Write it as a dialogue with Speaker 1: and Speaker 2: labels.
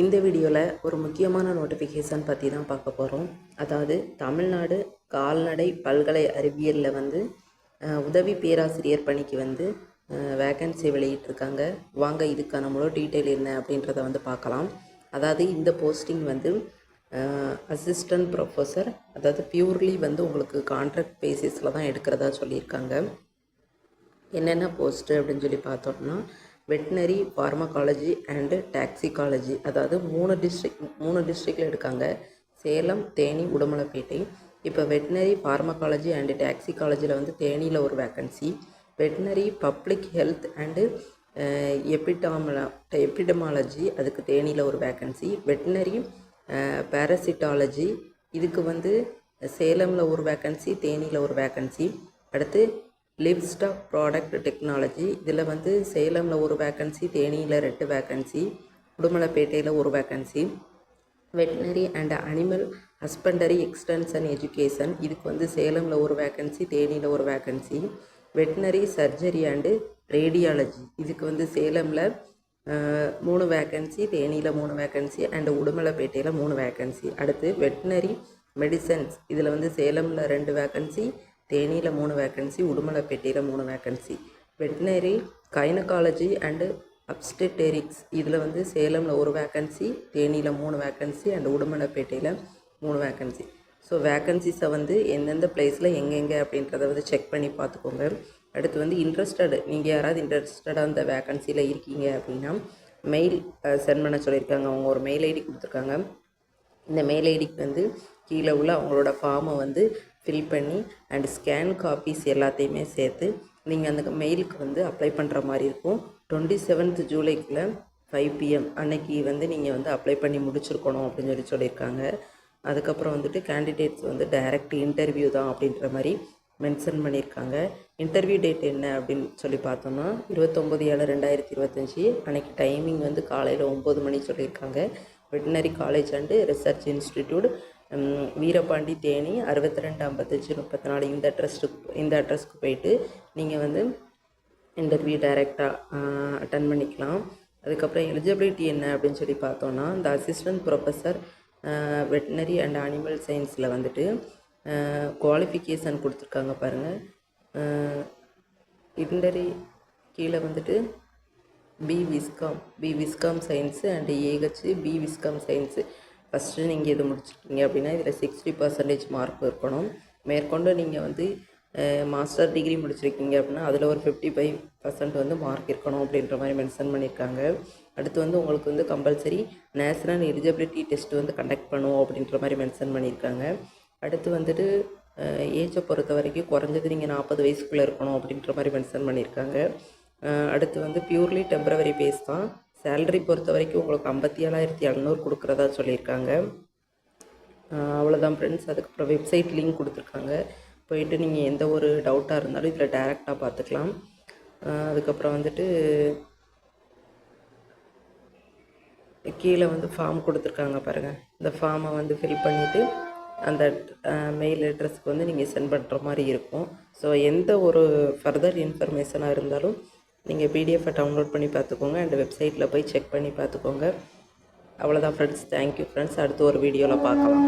Speaker 1: இந்த வீடியோவில் ஒரு முக்கியமான நோட்டிஃபிகேஷன் பற்றி தான் பார்க்க போகிறோம் அதாவது தமிழ்நாடு கால்நடை பல்கலை அறிவியலில் வந்து உதவி பேராசிரியர் பணிக்கு வந்து வேகன்சி வெளியிட்டிருக்காங்க. வாங்க இதுக்கான முழு டீட்டெயில் என்ன அப்படின்றத வந்து பார்க்கலாம். அதாவது இந்த போஸ்டிங் வந்து அசிஸ்டன்ட் ப்ரொஃபஸர் அதாவது பியூர்லி வந்து உங்களுக்கு கான்ட்ராக்ட் பேசிஸில் தான் எடுக்கிறதா சொல்லியிருக்காங்க. என்னென்ன போஸ்ட்டு அப்படின்னு சொல்லி பார்த்தோம்னா வெட்டினரி ஃபார்மகாலஜி அண்டு டாக்ஸிகாலஜி அதாவது மூணு டிஸ்ட்ரிக் மூணு டிஸ்ட்ரிக்டில் எடுக்காங்க. சேலம் தேனி உடுமலைப்பேட்டை. இப்போ வெட்டினரி ஃபார்மகாலஜி அண்டு டாக்ஸிகாலஜியில் வந்து தேனியில் ஒரு vacancy veterinary public health and epidemiology epidemiology அதுக்கு தேனியில் ஒரு வேக்கன்சி வெட்டினரி பேரசிட்டாலஜி இதுக்கு வந்து சேலமில் ஒரு வேக்கன்சி தேனியில் ஒரு வேக்கன்சி அடுத்து லிப்ஸ்டாக் ப்ராடக்ட் டெக்னாலஜி. இதில் வந்து சேலமில் ஒரு வேக்கன்சி தேனியில் ரெண்டு வேக்கன்சி உடுமலைப்பேட்டையில் ஒரு vacancy. Veterinary and animal husbandry extension education. இதுக்கு வந்து சேலமில் ஒரு வேக்கன்சி தேனியில் ஒரு vacancy. Veterinary surgery and radiology. இதுக்கு வந்து சேலமில் மூணு வேக்கன்சி தேனியில் மூணு வேக்கன்சி அண்ட் உடுமலைப்பேட்டையில் மூணு வேக்கன்சி. அடுத்து வெட்டினரி மெடிசன்ஸ். இதில் வந்து சேலமில் ரெண்டு வேக்கன்சி தேனியில் மூணு வேக்கன்சி உடுமலைப்பேட்டையில் மூணு vacancy veterinary gynaecology and obstetrics இதில் வந்து சேலமில் ஒரு வேக்கன்சி தேனியில் மூணு வேக்கன்சி அண்ட் உடுமலைப்பேட்டையில் மூணு வேக்கன்சி ஸோ வேக்கன்சிஸை வந்து எந்தெந்த பிளேஸில் எங்கெங்கே அப்படின்றத வந்து செக் பண்ணி பார்த்துக்கோங்க. அடுத்து வந்து இன்ட்ரெஸ்டடு நீங்கள் யாராவது இன்ட்ரெஸ்டடாக அந்த வேக்கன்சியில் இருக்கீங்க அப்படின்னா மெயில் சென்ட் பண்ண சொல்லியிருக்காங்க. அவங்க ஒரு மெயில் ஐடி கொடுத்துருக்காங்க. இந்த மெயில் ஐடிக்கு வந்து கீழே உள்ள அவங்களோட ஃபார்மை வந்து ஃபில் பண்ணி அண்ட் ஸ்கேன் காப்பீஸ் எல்லாத்தையுமே சேர்த்து நீங்கள் அந்த மெயிலுக்கு வந்து அப்ளை பண்ணுற மாதிரி இருக்கும். டுவெண்ட்டி செவன்த் ஜூலைக்குள்ளே ஃபைவ் பிஎம் அன்னைக்கு வந்து நீங்கள் வந்து அப்ளை பண்ணி முடிச்சிருக்கணும் அப்படின்னு சொல்லி சொல்லியிருக்காங்க. அதுக்கப்புறம் வந்துட்டு கேண்டிடேட்ஸ் வந்து டைரக்ட் இன்டர்வியூ தான் அப்படின்ற மாதிரி மென்ஷன் பண்ணியிருக்காங்க. இன்டர்வியூ டேட் என்ன அப்படின்னு சொல்லி பார்த்தோம்னா இருபத்தொம்போது ஏழு ரெண்டாயிரத்தி இருபத்தஞ்சி அன்னைக்கு டைமிங் வந்து காலையில் ஒம்பது மணி சொல்லியிருக்காங்க. Veterinary college and research institute Veerapandi Theni அறுபத்தி ரெண்டு ஐம்பத்தஞ்சு முப்பத்தி நாலு இந்த அட்ரஸ்க்கு இந்த அட்ரஸ்க்கு போயிட்டு நீங்கள் வந்து இன்டர்வியூ டைரெக்டாக அட்டன் பண்ணிக்கலாம். அதுக்கப்புறம் எலிஜிபிலிட்டி என்ன அப்படின்னு சொல்லி பார்த்தோன்னா இந்த assistant professor veterinary and animal சயின்ஸில் வந்துட்டு குவாலிஃபிகேஷன் கொடுத்துருக்காங்க பாருங்கள் இன்டரி கீழே வந்துட்டு B viscom B viscom science and AH B viscom science first நீங்கள் இது முடிச்சிருக்கீங்க அப்படின்னா இதில் சிக்ஸ்டி பர்சன்டேஜ் மார்க் இருக்கணும். மேற்கொண்டு நீங்கள் வந்து மாஸ்டர் டிகிரி முடிச்சிருக்கீங்க அப்படின்னா அதில் ஒரு ஃபிஃப்டி ஃபைவ் பர்சன்ட் வந்து மார்க் இருக்கணும் அப்படின்ற மாதிரி மென்ஷன் பண்ணியிருக்காங்க அடுத்து வந்து உங்களுக்கு வந்து கம்பல்சரி நேஷனல் எலிஜிபிலிட்டி டெஸ்ட் வந்து கண்டக்ட் பண்ணுவோம் அப்படின்ற மாதிரி மென்ஷன் பண்ணியிருக்காங்க அடுத்து வந்துட்டு ஏஜை பொறுத்த வரைக்கும் குறைஞ்சது நீங்கள் நாற்பது வயசுக்குள்ளே இருக்கணும் அப்படின்ற மாதிரி மென்ஷன் பண்ணியிருக்காங்க அடுத்து வந்து பியூர்லி டெம்பரவரி பேஸ் தான். சேல்ரி பொறுத்த வரைக்கும் உங்களுக்கு ஐம்பத்தி ஏழாயிரத்தி எழுநூறு கொடுக்குறதா சொல்லியிருக்காங்க. அவ்வளோதான் ஃப்ரெண்ட்ஸ் அதுக்கப்புறம் வெப்சைட் லிங்க் கொடுத்துருக்காங்க. போயிட்டு நீங்கள் எந்த ஒரு டவுட்டாக இருந்தாலும் இதில் டைரெக்டாக பார்த்துக்கலாம். அதுக்கப்புறம் வந்துட்டு கீழே வந்து ஃபார்ம் கொடுத்துருக்காங்க பாருங்கள் இந்த ஃபார்மை வந்து ஃபில் பண்ணிவிட்டு அந்த மெயில் அட்ரஸ்க்கு வந்து நீங்கள் சென்ட் பண்ணுற மாதிரி இருக்கும். ஸோ எந்த ஒரு ஃபர்தர் இன்ஃபர்மேஷனாக இருந்தாலும் நீங்கள் பிடிஎஃபை டவுன்லோட் பண்ணி பார்த்துக்கோங்க. அண்ட் வெப்சைட்டில் போய் செக் பண்ணி பார்த்துக்கோங்க. அவ்வளோதான் ஃப்ரெண்ட்ஸ் தேங்க்யூ ஃப்ரெண்ட்ஸ் அடுத்து ஒரு வீடியோவில் பார்க்கலாம்.